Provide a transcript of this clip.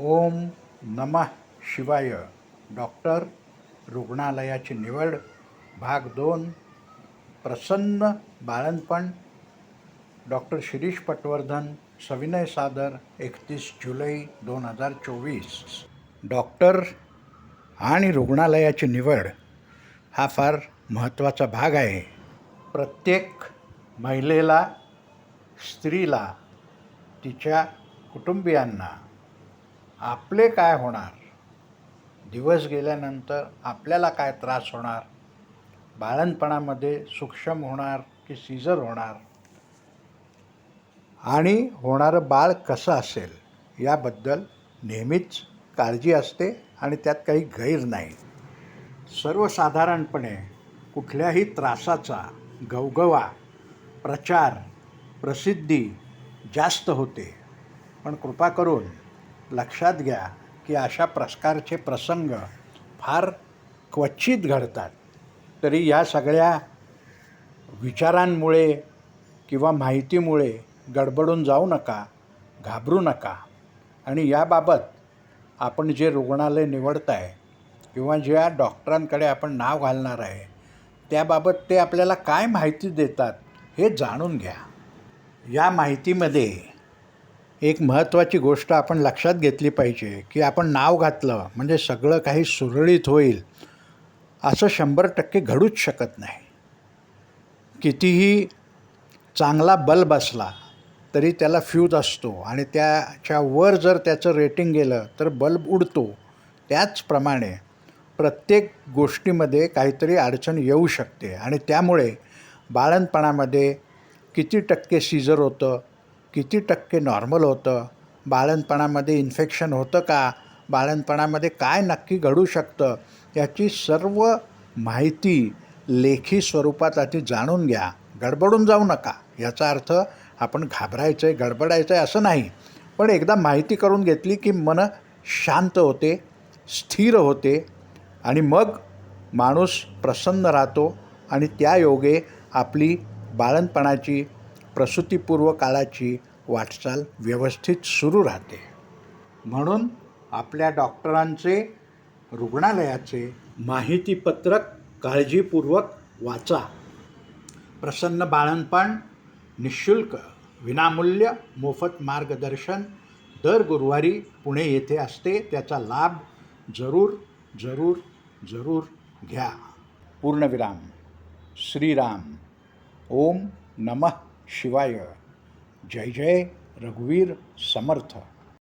ओम नमः शिवाय. डॉक्टर रुग्णालयाची निवड भाग दोन प्रसन्न बाळणपण डॉक्टर शिरीष पटवर्धन सविनय सादर एकतीस जुलै दोन हजार चोवीस. डॉक्टर आणि रुग्णालयाची निवड हा फार महत्त्वाचा भाग आहे. प्रत्येक महिलेला स्त्रीला तिच्या कुटुंबियांना आपले काय होणार? दिवस गेल्यानंतर आपल्याला काय त्रास होणार? बाळणपणामध्ये सूक्ष्म होणार की सीझर होणार? आणि होणारं बाळ कसं असेल? याबद्दल नेहमीच काळजी असते आणि त्यात काही गैर नाही. सर्वसाधारणपणे कुठल्याही त्रासाचा गवगवा प्रचार प्रसिद्धी जास्त होते. पण कृपा करून लक्षात घ्या की अशा प्रकारचे प्रसंग फार क्वचित घडतात. तरी या सगळ्या विचारांमुळे किंवा माहितीमुळे गडबडून जाऊ नका घाबरू नका. आणि याबाबत आपण जे रुग्णालय निवडत आहे किंवा ज्या डॉक्टरांकडे आपण नाव घालणार आहे त्याबाबत ते आपल्याला काय माहिती देतात हे जाणून घ्या. या माहितीमध्ये एक महत्त्वाची गोष्ट आपण लक्षात घेतली पाहिजे की आपण नाव घातलं म्हणजे सगळं काही सुरळीत होईल असं शंभर टक्के घडूच शकत नाही. कितीही चांगला बल्ब असला तरी त्याला फ्यूज असतो आणि त्याच्या वर जर त्याचं रेटिंग गेलं तर बल्ब उडतो. त्याचप्रमाणे प्रत्येक गोष्टीमध्ये काहीतरी अडचण येऊ शकते आणि त्यामुळे बाळणपणामध्ये किती टक्के सीझर होतं किती टक्के नॉर्मल होतं? बाळणपणामध्ये इन्फेक्शन होतं का? बाळणपणामध्ये काय नक्की घडू शकतं? याची सर्व माहिती लेखी स्वरूपात आधी जाणून घ्या. गडबडून जाऊ नका. याचा अर्थ आपण घाबरायचं आहे गडबडायचं आहे असं नाही. पण एकदा माहिती करून घेतली की मन शांत होते स्थिर होते आणि मग माणूस प्रसन्न राहतो आणि त्या योगे आपली बाळणपणाची प्रसूतीपूर्व काळाची वाटचाल व्यवस्थित सुरू राहते. म्हणून आपल्या डॉक्टरांचे रुग्णालयाचे माहितीपत्रक काळजीपूर्वक वाचा. प्रसन्न बाळणपण निशुल्क विनामूल्य मोफत मार्गदर्शन दर गुरुवारी पुणे येथे असते त्याचा लाभ जरूर जरूर जरूर घ्या. पूर्णविराम. श्रीराम. ओम नमः. शिवाय. जय जय रघुवीर समर्थ.